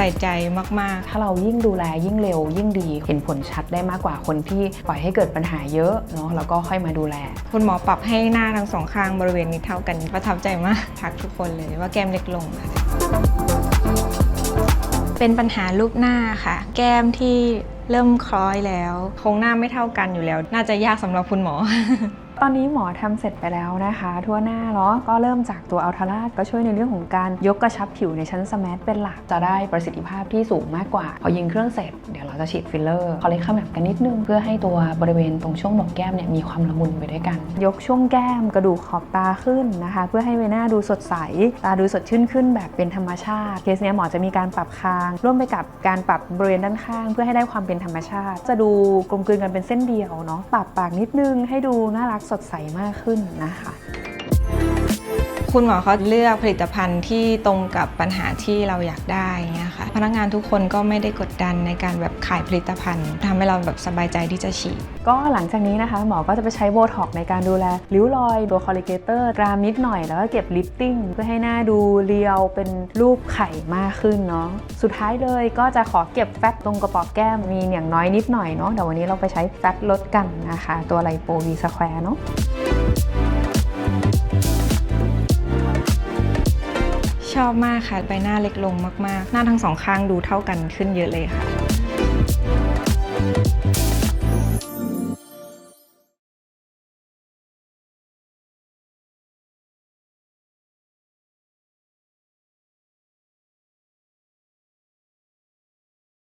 ใส่ใจมากถ้าเรายิ่งดูแลยิ่งเร็วยิ่งดี เห็นผลชัดได้มากกว่าคนที่ปล่อยให้เกิดปัญหาเยอะเนาะแล้วก็ค่อยมาดูแล คุณหมอปรับให้หน้าทั้งสองข้างบริเวณนี้เท่ากันประทับใจมากทักทุกคนเลยว่าแก้มเล็กลงเป็นปัญหารูปหน้าค่ะ แก้มที่เริ่มคล้อยแล้ว โครงหน้าไม่เท่ากันอยู่แล้ว น่าจะยากสำหรับคุณหมอ ตอนนี้หมอทำเสร็จไปแล้วนะคะ ทั่วหน้าเนาะก็เริ่มจากตัวอัลทาราก็ช่วยในเรื่องของการยกกระชับผิวในชั้นสแมทเป็นหลักจะได้ประสิทธิภาพที่สูงมากกว่าพอยิงเครื่องเสร็จเดี๋ยวเราจะฉีดฟิลเลอร์คอลเลกชันแบบกันนิดนึง เพื่อให้ตัวบริเวณตรงช่วงหนกแก้มเนี่ยมีความละมุนไปด้วยกัน ยกช่วงแก้มกระดูกขอบตาขึ้นนะคะ เพื่อให้ใบหน้าดูสดใส ตาดูสดชื่นขึ้นแบบเป็นธรรมชาติ เคสเนี้ยหมอจะมีการปรับคาง ร่วมไปกับการปรับบริเวณด้านข้าง เพื่อให้ได้ความเป็นธรรมชาติ จะดูกลมกลืนกันเป็นเส้นเดียวเนาะปรับปากนิดนึงให้ดูน่ารักสดใสมากขึ้นนะคะ คุณหมอเขาเลือกผลิตภัณฑ์ที่ตรงกับปัญหาที่เราอยากได้เงี้ยค่ะพนักงานทุกคนก็ไม่ได้กดดันในการแบบขายผลิตภัณฑ์ทำให้เราแบบสบายใจที่จะฉีด ก็หลังจากนี้นะคะหมอก็จะไปใช้โบท็อกในการดูแลริ้วรอยตัวคอลลิเกเตอร์กรามนิดหน่อยแล้วก็เก็บลิฟติ้งเพื่อให้หน้าดูเรียวเป็นรูปไข่มากขึ้นเนาะสุดท้ายเลยก็จะขอเก็บแฟตตรงกระป๋องแก้มมีอย่างน้อยนิดหน่อยเนาะเดี๋ยววันนี้เราไปใช้แฟตลดกันนะคะ ตัวไลโปวีสแควร์เนาะ ชอบมากค่ะ ใบหน้าเล็กลงมากๆ หน้าทั้งสองข้างดูเท่ากันขึ้นเยอะเลยค่ะ